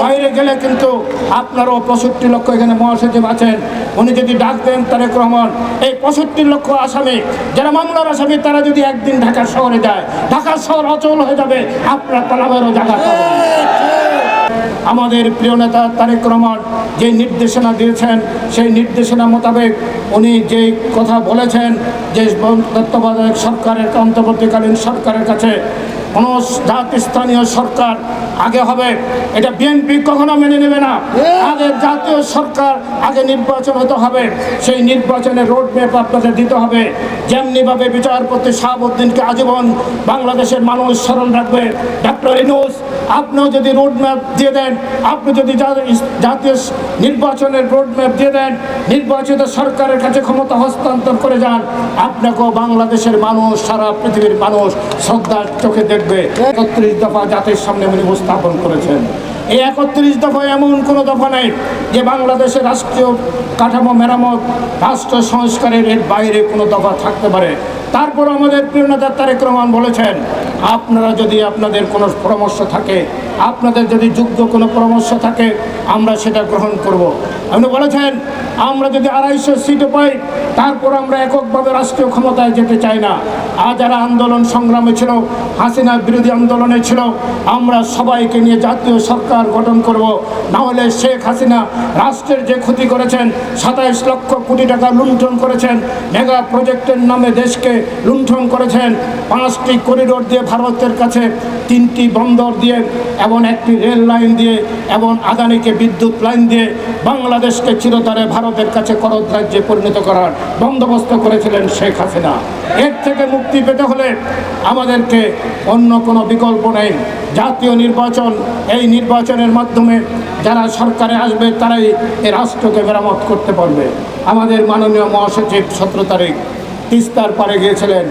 বাইরে গেলে কিন্তু আপনারও পঁয়ষট্টি লক্ষ এখানে মহাসচিব আছেন। উনি যদি ডাক দেন তারেক রহমান, এই পঁয়ষট্টি লক্ষ আসামি, যারা মামলার আসামি, তারা যদি একদিন ঢাকা শহরে যায় ঢাকা শহর অচল হয়ে যাবে, আপনার পালাবেরও জায়গা আমাদের প্রিয় নেতা তারেক রহমান যে নির্দেশনা দিয়েছেন, সেই নির্দেশনা মোতাবেক উনি যে কথা বলেছেন, যে তত্ত্বাবধায়ক সরকারের, অন্তর্বর্তীকালীন সরকারের কাছে, কোনো জাতীয় স্থানীয় সরকার আগে হবে এটা বিএনপি কখনো মেনে নেবে না। আগে জাতীয় সরকার আগে নির্বাচন হতে হবে। সেই নির্বাচনের রোড ম্যাপ আপনাদের দিতে হবে। যেমনিভাবে বিচারপতি শাহাবুদ্দিনকে আজীবন বাংলাদেশের মানুষ স্মরণ রাখবে। ডক্টর ইনুস আপনিও যদি রোড ম্যাপ দিয়ে দেন আপনি যদি জাতীয় নির্বাচনের রোড ম্যাপ দিয়ে দেন নির্বাচিত সরকারের কাছে ক্ষমতা হস্তান্তর করে যান আপনাকেও বাংলাদেশের মানুষ সারা পৃথিবীর মানুষ শ্রদ্ধার চোখে দেখবে। একত্রিশ দফা জাতির সামনে উনি উপস্থাপন করেছেন। এই একত্রিশ দফা এমন কোনো দফা নেই যে বাংলাদেশের রাষ্ট্রীয় কাঠামো মেরামত, রাষ্ট্র সংস্কারের এর বাইরে কোনো দফা থাকতে পারে। তারপর আমাদের প্রিয় নেতা তারেক রহমান বলেছেন আপনারা যদি আপনাদের কোনো পরামর্শ থাকে, আপনাদের যদি যোগ্য কোনো পরামর্শ থাকে, আমরা সেটা গ্রহণ করব। আপনি বলেছেন, আমরা যদি আড়াইশো সিটও পাই, তারপর আমরা এককভাবে রাষ্ট্রীয় ক্ষমতায় যেতে চাই না আর যারা আন্দোলন সংগ্রামে ছিল, হাসিনা বিরোধী আন্দোলনে ছিল, আমরা সবাইকে নিয়ে জাতীয় সরকার গঠন করব না হলে শেখ হাসিনা রাষ্ট্রের যে ক্ষতি করেছেন, সাতাইশ লক্ষ কোটি টাকা লুণ্ঠন করেছেন, মেগা প্রজেক্টের নামে দেশকে লুণ্ঠন করেছেন, পাঁচটি করিডোর দিয়ে ভারতের কাছে তিনটি বন্দর দিয়ে এবং একটি রেল লাইন দিয়ে এবং আদানিকে বিদ্যুৎ লাইন দিয়ে বাংলাদেশকে চিরতরে ভারতের কাছে করদ রাজ্যে পরিণত করার বন্দোবস্ত করেছিলেন শেখ হাসিনা। এর থেকে মুক্তি পেতে হলে আমাদেরকে অন্য কোনো বিকল্প নেই। জাতীয় নির্বাচন, এই নির্বাচনের মাধ্যমে যারা সরকারে আসবে, তারাই এ রাষ্ট্রকে মেরামত করতে পারবে। আমাদের মাননীয় মহাসচিব সতেরো তারিখ তিস্তার পারে গিয়েছিলেন।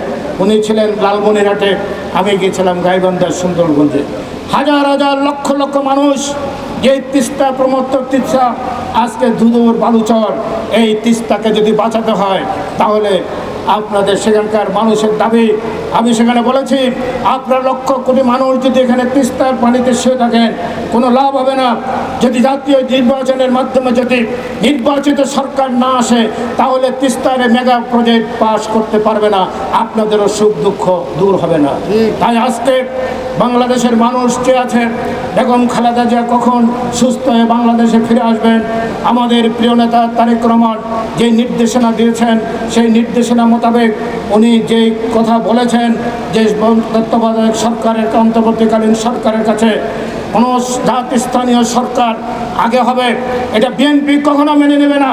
উনি ছিলেন লালমনিরহাটে, আমি গিয়েছিলাম গাইবান্ধার সুন্দরগঞ্জে। হাজার হাজার লক্ষ লক্ষ মানুষ যে তিস্তা প্রমত্ত তিস্তা, আজকে দুদূর বালুচর, এই তিস্তাকে যদি বাঁচাতে হয়, তাহলে আপনাদের সেখানকার মানুষের দাবি। আমি সেখানে বলেছি, আপনার লক্ষ কোটি মানুষ যদি এখানে তিস্তার পানিতে শুয়ে থাকেন, কোনো লাভ হবে না। যদি জাতীয় নির্বাচনের মাধ্যমে যদি নির্বাচিত সরকার না আসে, তাহলে তিস্তারে মেগা প্রজেক্ট পাস করতে পারবে না। আপনাদেরও সুখ দুঃখ দূর হবে না। তাই আজকে বাংলাদেশের মানুষ যে আছেন বেগম খালেদা জিয়া কখন সুস্থ হয়ে বাংলাদেশে ফিরে আসবেন? আমাদের প্রিয় নেতা তারেক রহমান যে নির্দেশনা দিয়েছেন, সেই নির্দেশনা মোতাবেক উনি যে কথা বলেছেন, যে তত্ত্বাবধায়ক সরকারের অন্তর্বর্তীকালীন সরকারের কাছে কোনো জাতীয় স্থানীয় সরকার আগে হবে, এটা বিএনপি কখনো মেনে নেবে না।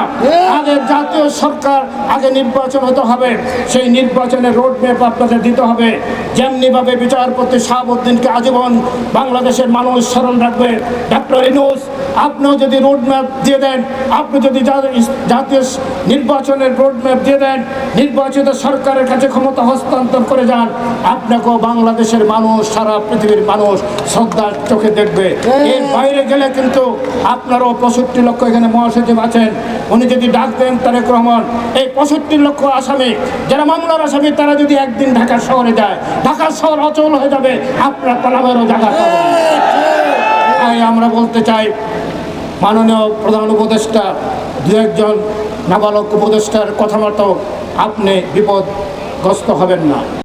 আগে জাতীয় সরকার আগে নির্বাচন হতে হবে, সেই নির্বাচনের রোড ম্যাপ আপনাদের দিতে হবে। যেমনিভাবে বিচারপতি শাহাবুদ্দিনকে আজীবন বাংলাদেশের মানুষ স্মরণ রাখবে। ডক্টর ইনুস আপনিও যদি রোড ম্যাপ দিয়ে দেন, আপনি যদি জাতীয় নির্বাচনের রোড ম্যাপ দিয়ে দেন নির্বাচিত সরকারের কাছে ক্ষমতা হস্তান্তর করে যান আপনাকেও বাংলাদেশের মানুষ সারা পৃথিবীর মানুষ শ্রদ্ধার চোখে দেখবে। এর বাইরে গেলে কিন্তু আপনারও পঁয়ষট্টি লক্ষ এখানে মহাসচিব আছেন। উনি যদি ডাক দেন তারেক রহমান এই পঁয়ষট্টি লক্ষ আসামি যারা মামলার আসামি তারা যদি একদিন ঢাকা শহরে যায় ঢাকা শহর অচল হয়ে যাবে আপনার পালাবেরও জায়গা তাই আমরা বলতে চাই মাননীয় প্রধান উপদেষ্টা দু একজন নাবালক উপদেষ্টার কথা মতো আপনি বিপদগ্রস্ত হবেন না।